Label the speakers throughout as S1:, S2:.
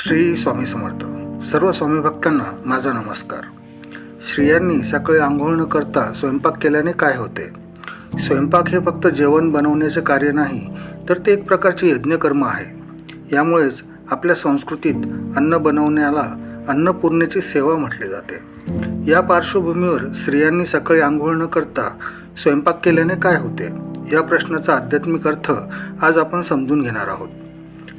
S1: श्री स्वामी समर्थ. सर्व स्वामी भक्तांना माझा नमस्कार. स्त्रियांनी सकाळी आंघोळ न करता स्वयंपाक केल्याने काय होते? स्वयंपाक हे फक्त जेवण बनवण्याचे कार्य नाही तर ते एक प्रकारचे यज्ञकर्म आहे. यामुळेच आपल्या संस्कृतीत अन्न बनवण्याला अन्नपूर्णेची सेवा म्हटले जाते. या पार्श्वभूमीवर स्त्रियांनी सकाळी आंघोळ न करता स्वयंपाक केल्याने काय होते? या प्रश्नाचा आध्यात्मिक अर्थ आज आपण समजून घेणार आहोत.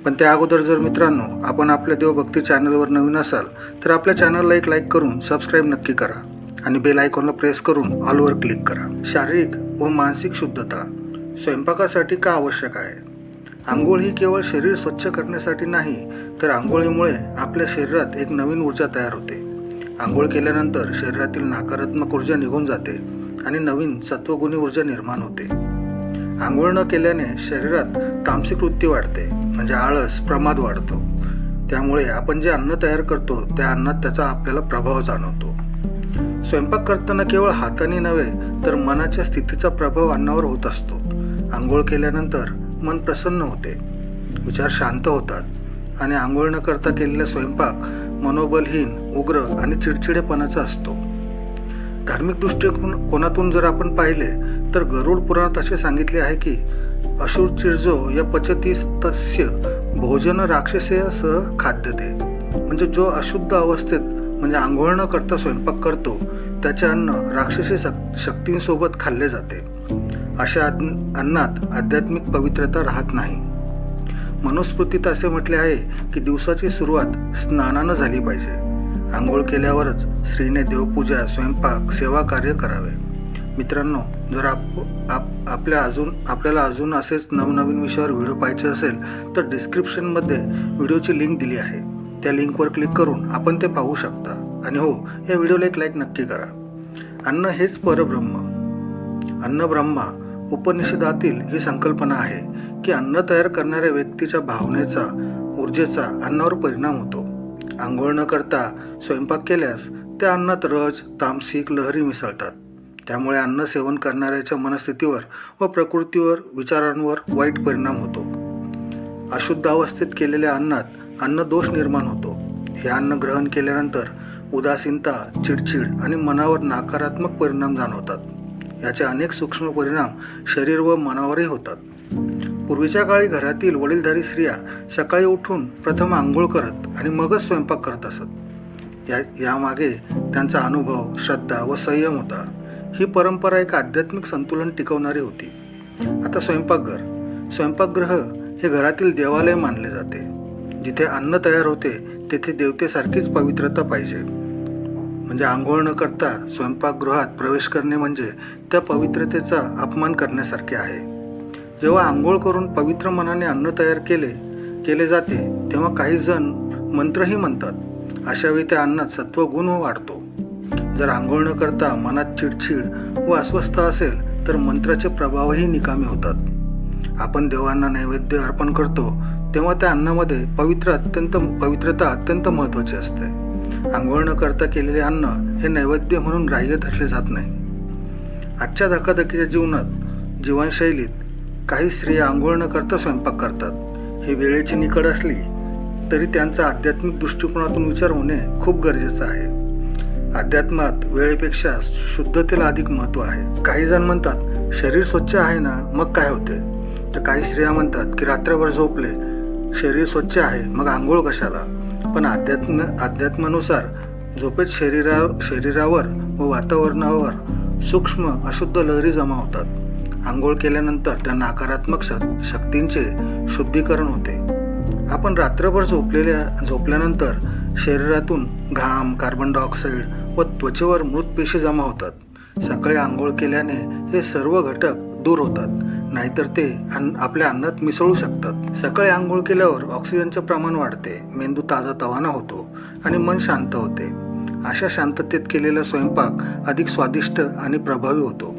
S1: पण त्या अगोदर जर मित्रांनो आपण आपल्या देवभक्ती चॅनलवर नवीन असाल तर आपल्या चॅनलला एक लाईक करून सबस्क्राईब नक्की करा आणि बेल आयकॉनला प्रेस करून ऑलवर क्लिक करा. शारीरिक व मानसिक शुद्धता स्वयंपाकासाठी का आवश्यक आहे? आंघोळ ही केवळ शरीर स्वच्छ करण्यासाठी नाही तर आंघोळीमुळे आपल्या शरीरात एक नवीन ऊर्जा तयार होते. आंघोळ केल्यानंतर शरीरातील नकारात्मक ऊर्जा निघून जाते आणि नवीन सत्वगुणी ऊर्जा निर्माण होते. आंघोळ न केल्याने शरीरात तामसिक वृत्ती वाढते म्हणजे आळस प्रमाद वाढतो. त्यामुळे आपण जे अन्न तयार करतो त्या अन्नात त्याचा आपल्याला प्रभाव जाणवतो. स्वयंपाक करताना केवळ हाताने नव्हे तर मनाच्या स्थितीचा प्रभाव अन्नावर होत असतो. आंघोळ केल्यानंतर मन प्रसन्न होते. विचार शांत होतात. आणि आंघोळ न करता केलेला स्वयंपाक मनोबलहीन उग्र आणि चिडचिडेपणाचा असतो. धार्मिक दृष्टिकोन कोणातून जर आपण पाहिले तर गरुड पुराणात असे सांगितले आहे की अशुर चिरजो या पचतीस तस्य भोजन राक्षसेसह खाद्यते. म्हणजे जो अशुद्ध अवस्थेत म्हणजे आंघोळ न करता स्वयंपाक करतो त्याचे अन्न राक्षसी शक शक्तींसोबत खाल्ले जाते. अशा अन्न- अन्नात आध्यात्मिक पवित्रता राहत नाही. मनुस्मृतीत असे म्हटले आहे की दिवसाची सुरुवात स्नानानं झाली पाहिजे. आंघोळ केल्यावरच स्त्रीने देवपूजा स्वयंपाक सेवा कार्य करावे. मित्रांनो जर आप आप आपल्या अजून आपल्याला अजून असेच नवनवीन विषयावर व्हिडिओ पाहायचे असेल तर डिस्क्रिप्शनमध्ये व्हिडिओची लिंक दिली आहे. त्या लिंकवर क्लिक करून आपण ते पाहू शकता. आणि हो या व्हिडिओला एक लाईक नक्की करा. अन्न हेच परब्रह्म. अन्न ब्रह्मा उपनिषदातील ही संकल्पना आहे की अन्न तयार करणाऱ्या व्यक्तीच्या भावनेचा ऊर्जेचा अन्नावर परिणाम होतो. आंघोळ न करता स्वयंपाक केल्यास त्या अन्नात रज तामसिक लहरी मिसळतात. त्यामुळे अन्न सेवन करणाऱ्याच्या मनस्थितीवर व प्रकृतीवर विचारांवर वाईट परिणाम होतो. अशुद्ध अवस्थेत केलेल्या अन्नात अन्नदोष निर्माण होतो. हे अन्न ग्रहण केल्यानंतर उदासीनता चिडचिड आणि मनावर नकारात्मक परिणाम जाणवतात. याचे अनेक सूक्ष्म परिणाम शरीर व मनावरही होतात. पूर्वीच्या काळी घरातील वडीलधारी स्त्रिया सकाळी उठून प्रथम आंघोळ करत आणि मगच स्वयंपाक करत असत. या यामागे त्यांचा अनुभव श्रद्धा व संयम होता. ही परंपरा एक आध्यात्मिक संतुलन टिकवणारी होती. आता स्वयंपाकघर स्वयंपाकगृह हे घरातील देवालय मानले जाते. जिथे अन्न तयार होते तेथे देवतेसारखीच पवित्रता पाहिजे. म्हणजे आंघोळ न करता स्वयंपाकगृहात प्रवेश करणे म्हणजे त्या पवित्रतेचा अपमान करण्यासारखे आहे. जेव्हा आंघोळ करून पवित्र मनाने अन्न तयार केले केले जाते तेव्हा काही जण मंत्रही म्हणतात. अशावेळी त्या अन्नात सत्वगुण वाढतो. जर आंघोळ न करता मनात चिडचिड व अस्वस्थ असेल तर मंत्राचे प्रभावही निकामी होतात. आपण देवांना नैवेद्य अर्पण करतो तेव्हा त्या अन्नामध्ये पवित्र अत्यंत पवित्रता अत्यंत महत्त्वाची असते. आंघोळ न करता केलेले अन्न हे नैवेद्य म्हणून ग्राह्य धरले जात नाही. आजच्या धकाधकीच्या जीवनात जीवनशैलीत काही स्त्रिया आंघोळ न करता स्वयंपाक करतात. हे वेळेची निकड असली तरी त्यांचा आध्यात्मिक दृष्टिकोनातून विचार होणे खूप गरजेचं आहे. अध्यात्मात वेळेपेक्षा शुद्धतेला अधिक महत्त्व आहे. काही जण म्हणतात शरीर स्वच्छ आहे ना मग काय होते? तर काही स्त्रिया म्हणतात की रात्रभर झोपले शरीर स्वच्छ आहे मग आंघोळ कशाला? पण अध्यात्म अध्यात्मानुसार झोपेत शरीरा शरीरावर व वातावरणावर सूक्ष्म अशुद्ध लहरी जमा होतात. आंघोळ केल्यानंतर त्या नकारात्मक शक्तींचे शुद्धीकरण होते. आपण रात्रभर झोपलेल्या झोपल्यानंतर शरीरातून घाम कार्बन डायऑक्साईड व त्वचेवर मृत पेशी जमा होतात. सकाळी आंघोळ केल्याने हे सर्व घटक दूर होतात नाहीतर ते अन्न आपल्या अन्नात मिसळू शकतात. सकाळी आंघोळ केल्यावर ऑक्सिजनचे प्रमाण वाढते मेंदू ताजा तवाना होतो आणि मन शांत होते. अशा शांततेत केलेला स्वयंपाक अधिक स्वादिष्ट आणि प्रभावी होतो.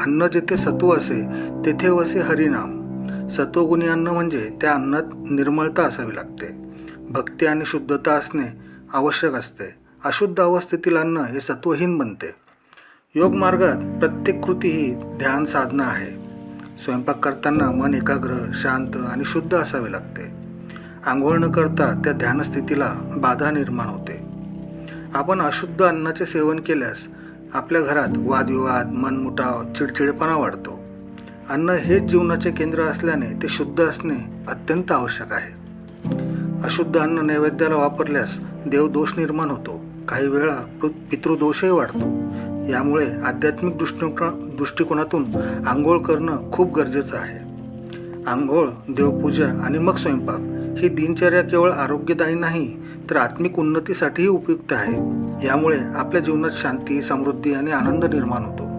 S1: अन्न जेथे सत्व असे तेथे वसे हरिनाम. सत्वगुणी अन्न म्हणजे त्या अन्नात निर्मळता असावी लागते. भक्ती आणि शुद्धता असणे आवश्यक असते. अशुद्ध अवस्थेतील अन्न हे सत्वहीन बनते. योग मार्गात प्रत्येक कृती ही ध्यान साधना आहे. स्वयंपाक करताना मन एकाग्र शांत आणि शुद्ध असावे लागते. आंघोळ न करता त्या ध्यानस्थितीला बाधा निर्माण होते. आपण अशुद्ध अन्नाचे सेवन केल्यास आपल्या घरात वादविवाद मनमुटाव चिडचिडेपणा वाढतो. अन्न हेच जीवनाचे केंद्र असल्याने ते शुद्ध असणे अत्यंत आवश्यक आहे. अशुद्ध अन्न नैवेद्याला वापरल्यास देवदोष निर्माण होतो. काही वेळा पृ- पितृदोषही वाढतो. यामुळे आध्यात्मिक दृष्टिको दृष्टिकोनातून आंघोळ करणं खूप गरजेचं आहे. आंघोळ देवपूजा आणि मग स्वयंपाक. ही दिनचर्या केवळ आरोग्यदायी नाही तर आत्मिक उन्नतीसाठीही उपयुक्त आहे. यामुळे आपल्या जीवनात शांती समृद्धी आणि आनंद निर्माण होतो.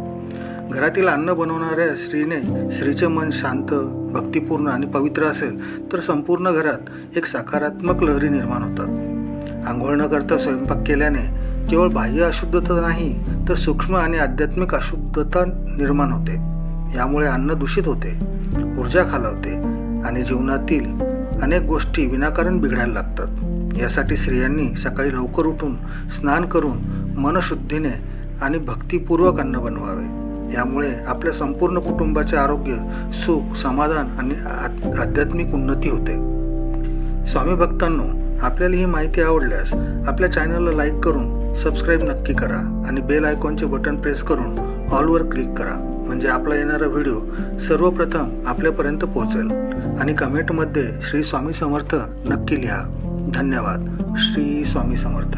S1: घरातील अन्न बनवणाऱ्या स्त्रीने स्त्रीचे मन शांत भक्तिपूर्ण आणि पवित्र असेल तर संपूर्ण घरात एक सकारात्मक लहरी निर्माण होतात. आंघोळ न करता स्वयंपाक केल्याने केवळ बाह्य अशुद्धता नाही तर सूक्ष्म आणि आध्यात्मिक अशुद्धता निर्माण होते. यामुळे अन्न दूषित होते ऊर्जा खालावते आणि जीवनातील अनेक गोष्टी विनाकारण बिघडायला लागतात. यासाठी स्त्रियांनी सकाळी लवकर उठून स्नान करून मनशुद्धीने आणि भक्तिपूर्वक अन्न बनवावे. यामुळे आपल्या संपूर्ण कुटुंबाचे आरोग्य सुख समाधान आणि आध्यात्मिक उन्नती होते. स्वामी भक्तांनो आपल्याला ही माहिती आवडल्यास आपल्या चॅनलला लाईक करून सबस्क्राईब नक्की करा आणि बेल आयकॉनचे बटन प्रेस करून ऑलवर क्लिक करा. म्हणजे आपला येणारा व्हिडिओ सर्वप्रथम आपल्यापर्यंत पोहोचेल. आणि कमेंटमध्ये श्री स्वामी समर्थ नक्की लिहा. धन्यवाद. श्री स्वामी समर्थ.